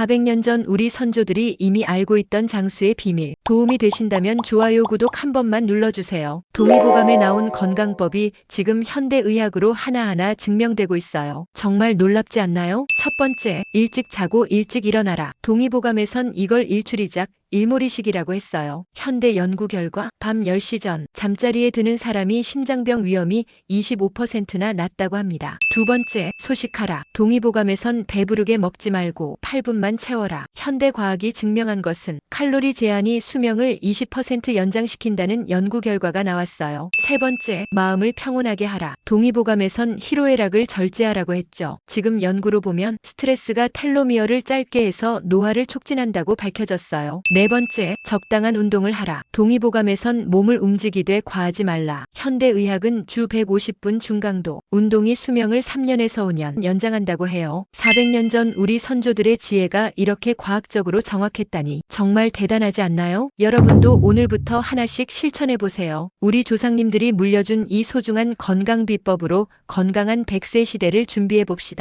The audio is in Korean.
400년 전 우리 선조들이 이미 알고 있던 장수의 비밀. 도움이 되신다면 좋아요, 구독 한 번만 눌러주세요. 동의보감에 나온 건강법이 지금 현대의학으로 하나하나 증명되고 있어요. 정말 놀랍지 않나요? 첫 번째, 일찍 자고 일찍 일어나라. 동의보감에선 이걸 일출이작, 일몰이식이라고 했어요. 현대 연구 결과 밤 10시 전 잠자리에 드는 사람이 심장병 위험이 25%나 낮다고 합니다. 두 번째, 소식하라. 동의보감에선 배부르게 먹지 말고 8분만 채워라. 현대 과학이 증명한 것은 칼로리 제한이 수명을 20% 연장시킨다는 연구 결과가 나왔어요. 세 번째, 마음을 평온하게 하라. 동의보감에선 희로애락을 절제하라고 했죠. 지금 연구로 보면 스트레스가 텔로미어를 짧게 해서 노화를 촉진한다고 밝혀졌어요. 네 번째, 적당한 운동을 하라. 동의보감에선 몸을 움직이되 과하지 말라. 현대의학은 주 150분 중강도, 운동이 수명을 3년에서 5년 연장한다고 해요. 400년 전 우리 선조들의 지혜가 이렇게 과학적으로 정확했다니 정말 대단하지 않나요? 여러분도 오늘부터 하나씩 실천해 보세요. 우리 조상님들이 물려준 이 소중한 건강 비법으로 건강한 100세 시대를 준비해 봅시다.